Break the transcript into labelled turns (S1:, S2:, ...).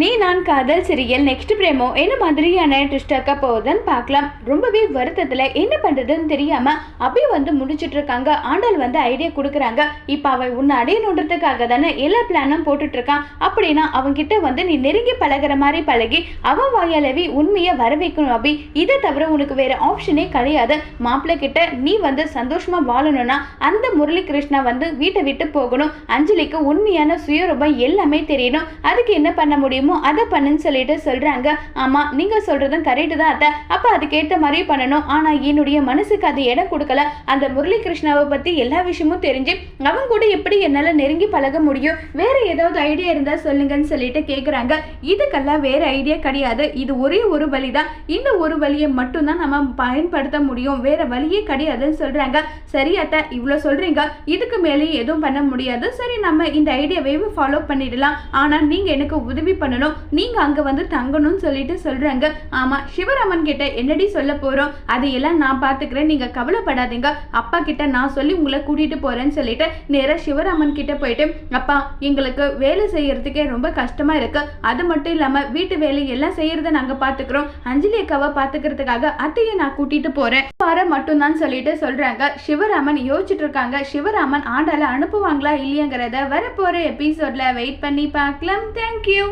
S1: நீ நான் காதல் சிரியல் நெக்ஸ்ட் பிரேமோ என்ன மாதிரியான ட்விஸ்டாக்க போகுதுன்னு பார்க்கலாம். ரொம்பவே வருத்தத்தில் என்ன பண்ணுறதுன்னு தெரியாமல் அபி வந்து முடிச்சிட்டு இருக்காங்க. ஆண்டாள் வந்து ஐடியா கொடுக்குறாங்க. இப்போ அவன் உன்னை அடையணுன்றதுக்காக தானே எல்லா பிளானும் போட்டுட்ருக்கான் அப்படின்னா அவன்கிட்ட வந்து நீ நெருங்கி பழகுற மாதிரி பழகி அவன் வாயாலவி உண்மையை வர வைக்கணும் அபி. இதை தவிர உனக்கு வேறு ஆப்ஷனே கிடையாது. மாப்பிள்ளை கிட்ட நீ வந்து சந்தோஷமாக வாழணும்னா அந்த முரளி கிருஷ்ணா வந்து வீட்டை விட்டு போகணும். அஞ்சலிக்கு உண்மையான சுயரூபம் எல்லாமே தெரியணும். அதுக்கு என்ன பண்ண முடியும் அதை பண்ணுன்னு சொல்லிட்டு சொல்றாங்க. ஆமா நீங்க சொல்றதும் கரெக்டு தான் அத்தை. அப்ப அதுக்கேற்ற மாதிரி பண்ணணும். ஆனா என்னுடைய மனசுக்கு அது இடம் கொடுக்கல. அந்த முரளி கிருஷ்ணாவை பத்தி எல்லா விஷயமும் தெரிஞ்சு அவங்க கூட எப்படி என்னால நெருங்கி பழக முடியும்? வேற ஏதாவது ஐடியா இருந்தா சொல்லுங்கன்னு சொல்லிட்டு கேக்குறாங்க. இதுக்கெல்லாம் வேற ஐடியா கிடையாது. இது ஒரே ஒரு வழி தான். இந்த ஒரு வழியை மட்டும்தான் நம்ம பயன்படுத்த முடியும். வேற வழியே கிடையாதுன்னு சொல்றாங்க. சரி அத்தை இவ்வளோ சொல்றீங்க. இதுக்கு மேலேயும் எதுவும் பண்ண முடியாது. சரி நம்ம இந்த ஐடியாவை ஃபாலோ பண்ணிடலாம். ஆனா நீங்க எனக்கு உதவி பண்ணணும். நீங்க அங்க வந்து தங்கணும்னு சொல்லிட்டு சொல்றாங்க. ஆமா சிவராமன் கிட்ட என்னடி சொல்ல போறோம்? அதையெல்லாம் நான் பாத்துக்கிறேன். நீங்க கவலைப்படாதீங்க. அப்பா கிட்ட நான் சொல்லி உங்களை கூட்டிட்டு போறேன்னு சொல்லிட்டு நேரா சிவராமன் கிட்ட போயிட்டு அப்பா எங்களுக்கு வேலை செய்யறதுக்கே ரொம்ப கஷ்டமா இருக்கு. அது மட்டும் இல்லாம வீட்டு வேலை எல்லாம் செய்யறத நாங்க பாத்துக்கிறோம். அஞ்சலி அக்காவை பாத்துக்கிறதுக்காக அத்தையை நான் கூட்டிட்டு போறேன். வர மட்டும்தான் சொல்லிட்டு சொல்றாங்க. சிவராமன் யோசிச்சுட்டு இருக்காங்க. சிவராமன் ஆண்டால அனுப்புவாங்களா இல்லையாங்கிறத வரப்போற எபிசோட்ல வெயிட் பண்ணி பார்க்கலாம். தேங்க்யூ